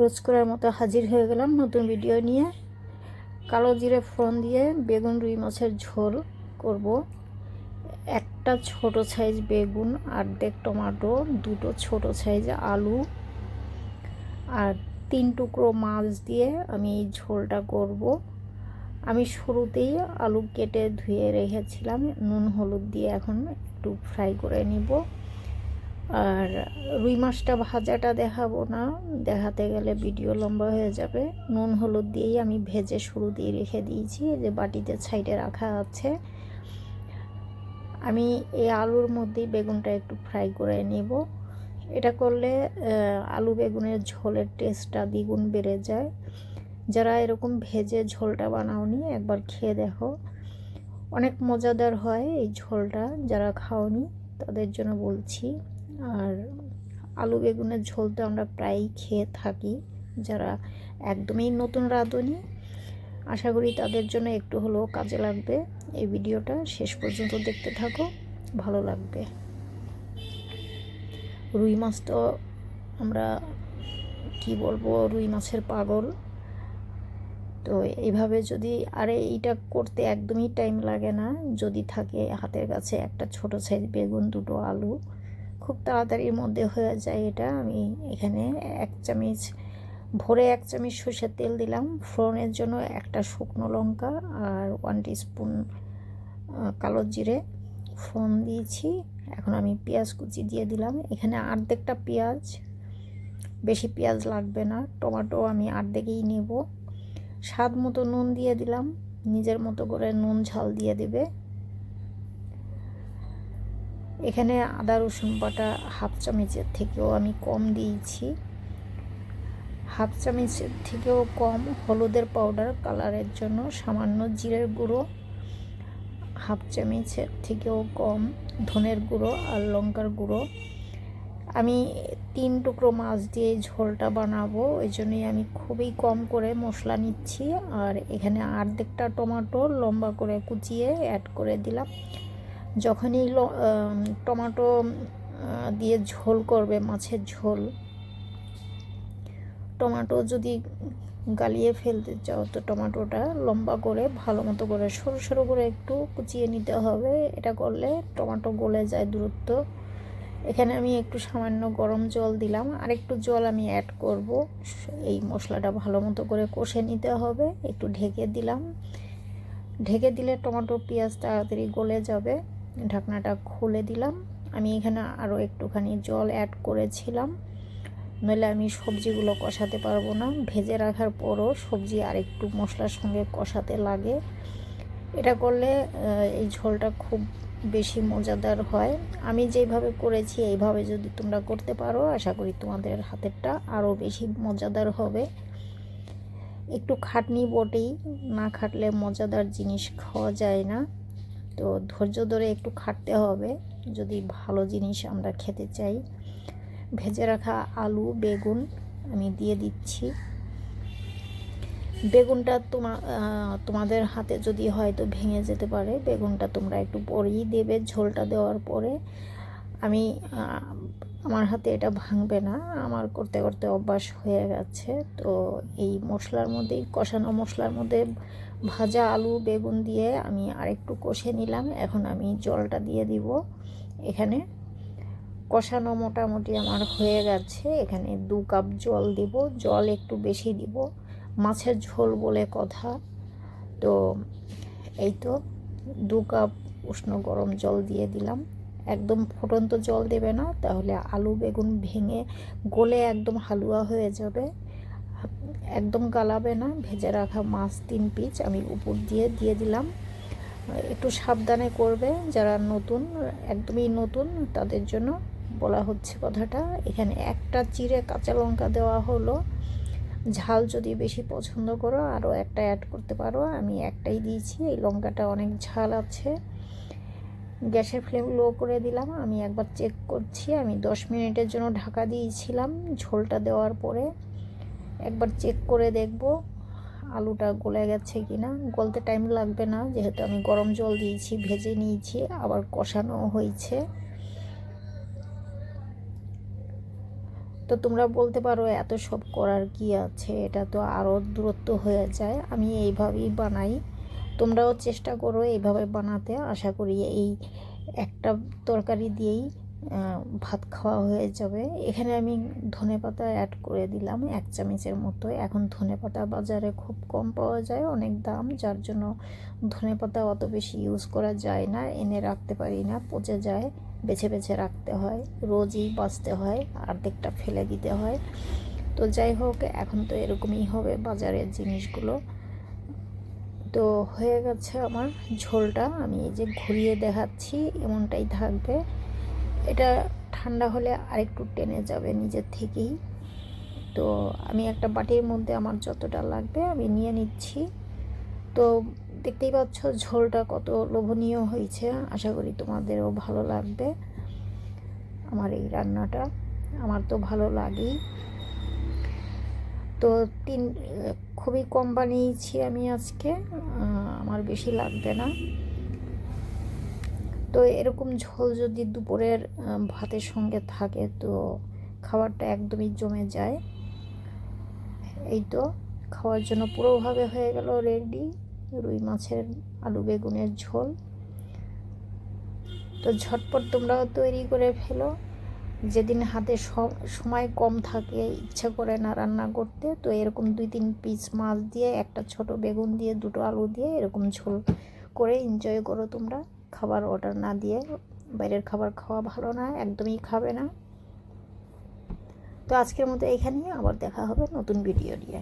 রোজ করার মতো হাজির হয়ে গেলাম নতুন ভিডিও নিয়ে। কালো জিরে ফোড়ন দিয়ে বেগুন, রুই মাছের ঝোল করব। একটা ছোট সাইজ বেগুন, অর্ধেক টমেটো, দুটো ছোট সাইজ আলু, আর তিন টুকরো মাছ দিয়ে আমি এই ঝোলটা করব। আমি শুরুতেই আলু কেটে ধুয়ে রেখেছিলাম, নুন, হলুদ দিয়ে এখন একটু ফ্রাই করে নিব। আর রুই মাছটা ভাজাটা দেখাবো না। দেখাতে গেলে ভিডিও লম্বা হয়ে যাবে। নুন হলুদ দিয়েই আমি ভেজে শুরু দিয়ে রেখে দিয়েছি। যে বাটিতে সাইডে রাখা আছে। আমি এই আলুর মধ্যেই বেগুনটা একটু ফ্রাই করে নেব। এটা করলে আলু বেগুনের ঝোলের টেস্টটা দ্বিগুণ বেড়ে যায়। যারা এরকম ভেজে ঝোলটা বানাওনি, একবার খেয়ে দেখো। অনেক মজাদার হয় এই ঝোলটা। যারা খাওনি, তাদের জন্য বলছি। আর আলু বেগুনের ঝোল তো আমরা প্রায়ই খেয়ে থাকি, যারা একদমই নতুন রাঁধুনি। আশা করি তাদের জন্য একটু হলেও কাজে লাগবে। এই ভিডিওটা শেষ পর্যন্ত দেখতে থাকো, ভালো লাগবে। রুই মাছ তো আমরা, কি বলব, রুই মাছের পাগল। তো এইভাবে যদি, আরে এইটা করতে একদমই টাইম লাগে না। যদি থাকে হাতের কাছে একটা ছোট সাইজ বেগুন, দুটো আলু খুব তাড়াতাড়ির মধ্যে হয়ে যায় এটা। আমি এখানে এক চামচ, ভরে এক চামচ সর্ষের তেল দিলাম। ফোড়নের জন্য একটা শুকনো লঙ্কা আর ওয়ান স্পুন কালো জিরে ফোড়ন দিয়েছি। এখন আমি পেঁয়াজ কুচি দিয়ে দিলাম। এখানে আর্ধেকটা পেঁয়াজ, বেশি পেঁয়াজ লাগবে না, টমেটো আমি আর্ধেকেই নেব। স্বাদ মতো নুন দিয়ে দিলাম। নিজের মতো করে নুন ঝাল দিয়ে দেবে। এখানে আদা, রসুন বাটা হাফ চামচের থেকেও আমি কম দিয়েছি। হাফ চামচের থেকেও কম হলুদের পাউডার কালারের জন্য সামান্য জিরের গুঁড়ো, হাফ চামচের থেকেও কম ধনের গুঁড়ো আর লঙ্কার গুঁড়ো। আমি তিন টুকরো মাছ দিয়ে ঝোলটা বানাবো ওই জন্যই আমি খুবই কম করে মশলা নিচ্ছি। আর এখানে আর্ধেকটা টমেটো লম্বা করে কুচিয়ে অ্যাড করে দিলাম। যখনই টমাটো দিয়ে ঝোল করবে, মাছের ঝোল, টমাটো যদি গালিয়ে ফেলতে চাও, তো টমেটোটা লম্বা করে, ভালো মতো করে, সরু সরু করে একটু কুচিয়ে নিতে হবে। এটা করলে টমেটো গলে যায় দূরত্ব। এখানে আমি একটু সামান্য গরম জল দিলাম। আর একটু জল আমি অ্যাড করব। এই মশলাটা ভালো মতো করে কষে নিতে হবে। একটু ঢেকে দিলাম। ঢেকে দিলে টমেটো পেঁয়াজ তাড়াতাড়ি গলে যাবে। ঢাকনাটা খুলে দিলাম। আমি এখানে আরও একটুখানি জল অ্যাড করেছিলাম। নইলে আমি সবজিগুলো কষাতে পারব না। ভেজে রাখার পরও সবজি আর একটু মশলার সঙ্গে কষাতে লাগে। এটা করলে এই ঝোলটা খুব বেশি মজাদার হয়। আমি যেভাবে করেছি, এইভাবে যদি তোমরা করতে পারো, আশা করি তোমাদের হাতেরটা আরও বেশি মজাদার হবে। একটু খাটনি বটেই। না খাটলে মজাদার জিনিস খাওয়া যায় না। তো ধৈর্য ধরে একটু খাটতে হবে। যদি ভালো জিনিস আমরা খেতে চাই, ভেজে রাখা আলু, বেগুন আমি দিয়ে দিচ্ছি। বেগুনটা তোমা তোমাদের হাতে যদি হয়তো ভেঙে যেতে পারে। বেগুনটা তোমরা একটু পরেই দেবে ঝোলটা দেওয়ার পরে। আমি আমার হাতে এটা ভাঙবে না। আমার করতে করতে অভ্যাস হয়ে গেছে। তো এই মশলার মধ্যেই, কষানো মশলার মধ্যে ভাজা আলু, বেগুন দিয়ে আমি আরেকটু কষে নিলাম। এখন আমি জলটা দিয়ে দিব। এখানে কষানো মোটামুটি আমার হয়ে গেছে। এখানে দু কাপ জল দিব। জল একটু বেশি দিব। মাছের ঝোল বলে কথা। তো এই তো দু কাপ উষ্ণ গরম জল দিয়ে দিলাম। একদম ফুটন্ত জল দেবে না, তাহলে আলু, বেগুন ভেঙে গলে একদম হালুয়া হয়ে যাবে। একদম গালাবে না, ভেজে রাখা মাছ তিন পিচ আমি উপর দিয়ে দিয়ে দিলাম। একটু সাবধানে করবে, যারা নতুন, একদমই নতুন, তাদের জন্য বলা হচ্ছে কথাটা। এখানে একটা চিড়ে কাঁচা লঙ্কা দেওয়া হলো। ঝাল যদি বেশি পছন্দ করো, আরও একটা অ্যাড করতে পারো। আমি একটাই দিয়েছি, এই লঙ্কাটা অনেক ঝাল আছে। গ্যাসের ফ্লেম লো করে দিলাম, আমি একবার চেক করছি। আমি দশ মিনিটের জন্য ঢাকা দিয়েছিলাম, ঝোলটা দেওয়ার পরে। একবার চেক করে দেখব, আলুটা গলে গেছে কি না গলতে টাইম লাগবে না, যেহেতু আমি গরম জল দিয়েছি, ভেজে নিয়েছি, আবার কষানো হয়েছে। তো তোমরা বলতে পারো, এত সব করার কি আছে? এটা তো আরও দূরত্ব হয়ে যায়। আমি এইভাবেই বানাই। তোমরাও চেষ্টা করো এইভাবে বানাতে। আশা করি এই একটা তরকারি দিয়েই ভাত খাওয়া হয়ে যাবে। এখানে আমি ধনেপাতা অ্যাড করে দিলাম, এক চামচের মতো এখন ধনেপাতা বাজারে খুব কম পাওয়া যায়, অনেক দাম, যার জন্য ধনেপাতা অত বেশি ইউজ করা যায় না, এনে রাখতে পারি না, পচে যায়, বেছে বেছে রাখতে হয়, রোজই বাঁচতে হয়, অর্ধেকটা ফেলে দিতে হয়। তো যাই হোক, এখন তো এরকমই হবে বাজারের জিনিসগুলো। তো হয়ে গেছে আমার ঝোলটা, আমি এই যে ঘুরিয়ে দেখাচ্ছি, এমনটাই থাকবে। এটা ঠান্ডা হলে আরেকটু টেনে যাবে নিজের থেকেই। তো আমি একটা বাটির মধ্যে আমার যতটা লাগবে আমি নিয়ে নিচ্ছি। তো দেখতেই পাচ্ছ ঝোলটা কত লোভনীয় হয়েছে। আশা করি তোমাদেরও ভালো লাগবে আমার এই রান্নাটা। আমার তো ভালো লাগেই। তো তিন, খুবই কম বানিয়েছি আমি আজকে আমার বেশি লাগবে না। তো এরকম ঝোল যদি দুপুরের ভাতের সঙ্গে থাকে, তো খাবারটা একদমই জমে যায়। এই তো, খাওয়ার জন্য পুরোভাবে হয়ে গেল রেডি, রুই মাছের আলু বেগুনের ঝোল। তো ঝটপট তোমরাও তৈরি করে ফেলো। যেদিন হাতে সময় কম থাকে, ইচ্ছা করে না রান্না করতে, তো এরকম দুই তিন পিস মাছ দিয়ে, একটা ছোট বেগুন দিয়ে, দুটো আলু দিয়ে এরকম ঝোল করে এনজয় করো তোমরা। খাবার অর্ডার না দিয়ে বাইরের খাবার খাওয়া ভালো না, একদমই খাবে না। তো আজকের মতো এখানেই, আবার দেখা হবে নতুন ভিডিও নিয়ে।